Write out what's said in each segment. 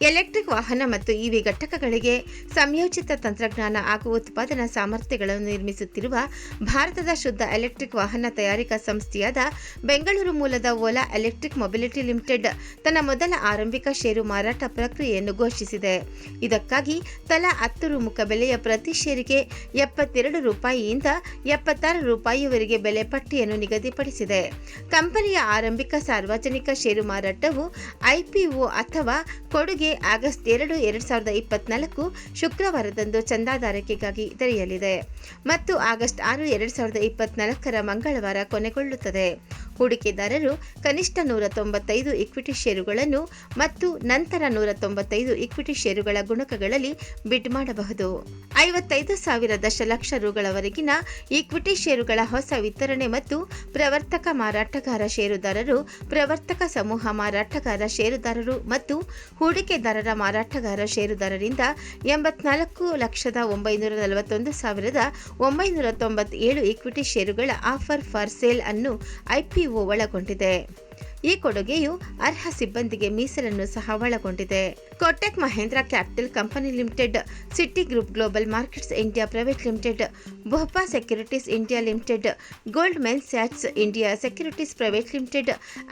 Electric ವಾಹನ ಮತ್ತು EV ಘಟಕಗಳಿಗೆ ಸಂಯೋಜಿತ ತಂತ್ರಜ್ಞಾನ ಹಾಗೂ ಉತ್ಪಾದನಾ ಸಾಮರ್ಥ್ಯಗಳನ್ನು ನಿರ್ಮಿಸುತ್ತಿರುವ ಭಾರತದ ಶುದ್ಧ ಎಲೆಕ್ಟ್ರಿಕ್ ವಾಹನ ತಯಾರಿಕಾ ಸಂಸ್ಥೆಯಾದ ಬೆಂಗಳೂರು ಮೂಲದ ಓಲಾ ಎಲೆಕ್ಟ್ರಿಕ್ ಮೊಬಿಲಿಟಿ ಲಿಮಿಟೆಡ್ ತನ್ನ ಮೊದಲ ಆರಂಭಿಕ ಷೇರು ಮಾರಾಟ ಪ್ರಕ್ರಿಯೆಯನ್ನು ಘೋಷಿಸಿದೆ. ಇದಕ್ಕಾಗಿ ತಲಾ ಹತ್ತು ರು ಮುಖ ಬೆಲೆಯ ಪ್ರತಿ ಷೇರಿಗೆ ಎಪ್ಪತ್ತೆರಡು ರೂಪಾಯಿಯಿಂದ ಎಪ್ಪತ್ತಾರು ರೂಪಾಯಿವರೆಗೆ ಬೆಲೆ ಪಟ್ಟಿಯನ್ನು ನಿಗದಿಪಡಿಸಿದೆ. ಕಂಪನಿಯ ಆರಂಭಿಕ ಸಾರ್ವಜನಿಕ ಷೇರು ಮಾರಾಟವು ಐಪಿಒ ಅಥವಾ ಕೊಡುಗೆ ಆಗಸ್ಟ್ ಎರಡು ಎರಡು ಸಾವಿರದ ಇಪ್ಪತ್ನಾಲ್ಕು ಶುಕ್ರವಾರದಂದು ಚಂದಾದಾರಿಕೆಗಾಗಿ ತೆರೆಯಲಿದೆ. ಮತ್ತು ಆಗಸ್ಟ್ ಆರು, ಎರಡು ಸಾವಿರದ ಇಪ್ಪತ್ನಾಲ್ಕರ ಮಂಗಳವಾರ ಕೊನೆಗೊಳ್ಳುತ್ತದೆ. ಹೂಡಿಕೆದಾರರು ಕನಿಷ್ಠ ನೂರ ತೊಂಬತ್ತೈದು ಇಕ್ವಿಟಿ ಷೇರುಗಳನ್ನು ಮತ್ತು ನಂತರ ನೂರ ತೊಂಬತ್ತೈದು ಇಕ್ವಿಟಿ ಷೇರುಗಳ ಗುಣಕಗಳಲ್ಲಿ ಬಿಡ್ ಮಾಡಬಹುದು. ಐವತ್ತೈದು ಸಾವಿರ ದಶಲಕ್ಷ ರುಗಳವರೆಗಿನ ಇಕ್ವಿಟಿ ಷೇರುಗಳ ಹೊಸ ವಿತರಣೆ ಮತ್ತು ಪ್ರವರ್ತಕ ಮಾರಾಟಗಾರ ಷೇರುದಾರರು, ಪ್ರವರ್ತಕ ಸಮೂಹ ಮಾರಾಟಗಾರ ಷೇರುದಾರರು ಮತ್ತು ಹೂಡಿಕೆದಾರರ ಮಾರಾಟಗಾರ ಷೇರುದಾರರಿಂದ ಎಂಬತ್ನಾಲ್ಕು ಲಕ್ಷದ ಒಂಬೈನೂರ ನಲವತ್ತೊಂದು ಸಾವಿರದ ಒಂಬೈನೂರ ತೊಂಬತ್ತೇಳು ಇಕ್ವಿಟಿ ಷೇರುಗಳ ಆಫರ್ ಫಾರ್ ಸೇಲ್ ಅನ್ನು ಇವು ಒಳಗೊಂಡಿದೆ. ಈ ಕೊಡುಗೆಯು ಅರ್ಹ ಸಿಬ್ಬಂದಿಗೆ ಮೀಸಲನ್ನು ಸಹ ಒಳಗೊಂಡಿದೆ. Kotak Mahindra capital company limited Citi group global markets India private limited BofA securities India limited Goldman ಸ್ಯಾಟ್ಸ್ India securities private limited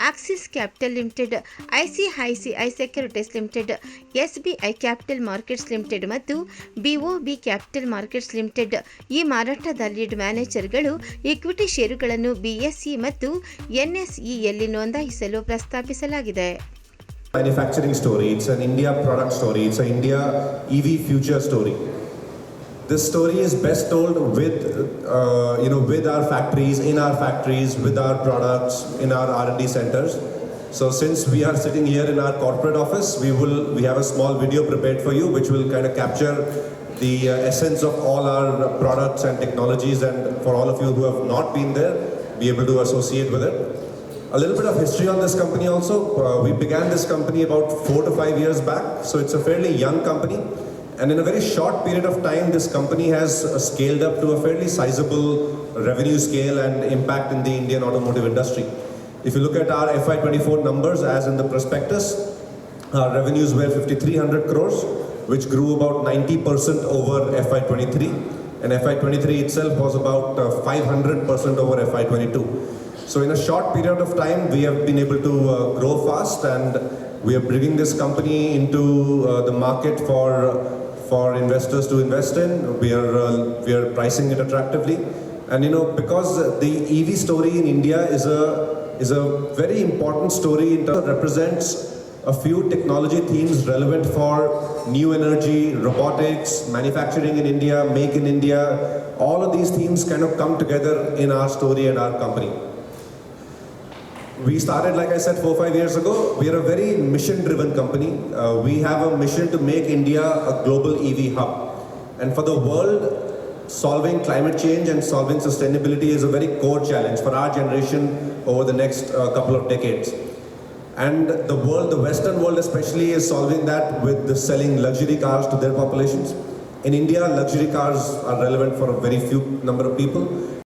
Axis capital limited ICICI securities limited SBI capital markets limited ಮತ್ತು BOB capital markets limited ಈ ಮಾರಾಟದ lead ಮ್ಯಾನೇಜರ್ಗಳು equity ಷೇರುಗಳನ್ನು BSE ಮತ್ತು ಎನ್ಎಸ್ಇಯಲ್ಲಿ ನೋಂದಾಯಿಸಲು ಪ್ರಸ್ತಾಪಿಸಲಾಗಿದೆ manufacturing story. It's an India product story. It's an India EV future story. This story is best told with, uh, you know, with our factories, in our factories, with our products, in our R&D centers. So since we are sitting here in our corporate office, we will we have a small video prepared for you, which will kind of capture the uh, essence of all our products and technologies. And for all of you who have not been there, be able to associate with it. a little bit of history on this company also. Uh, we began this company about four to five years back, so it's a fairly young company. And in a very short period of time, this company has uh, scaled up to a fairly sizable revenue scale and impact in the Indian automotive industry. If you look at our FY24 numbers, as in the prospectus, our revenues were 5,300 crores, which grew about 90% over FY23. And FY23 itself was about uh, 500% over FY22. So in a short period of time, we have been able to uh, grow fast, and we are bringing this company into uh, the market for for investors to invest in. We are uh, we are pricing it attractively, and you know because the EV story in India is a is a very important story. It represents a few technology themes relevant for new energy, robotics, manufacturing in India, make in India. All of these themes kind of come together in our story and our company. We started, like I said, four five years ago. We are a very mission-driven company. Uh, we have a mission to make India a global EV hub, and for the world, solving climate change and solving sustainability is a very core challenge for our generation over the next uh, couple of decades. And the world, the Western world especially, is solving that with the selling luxury cars to their populations. In India, luxury cars are relevant for a very few number of people.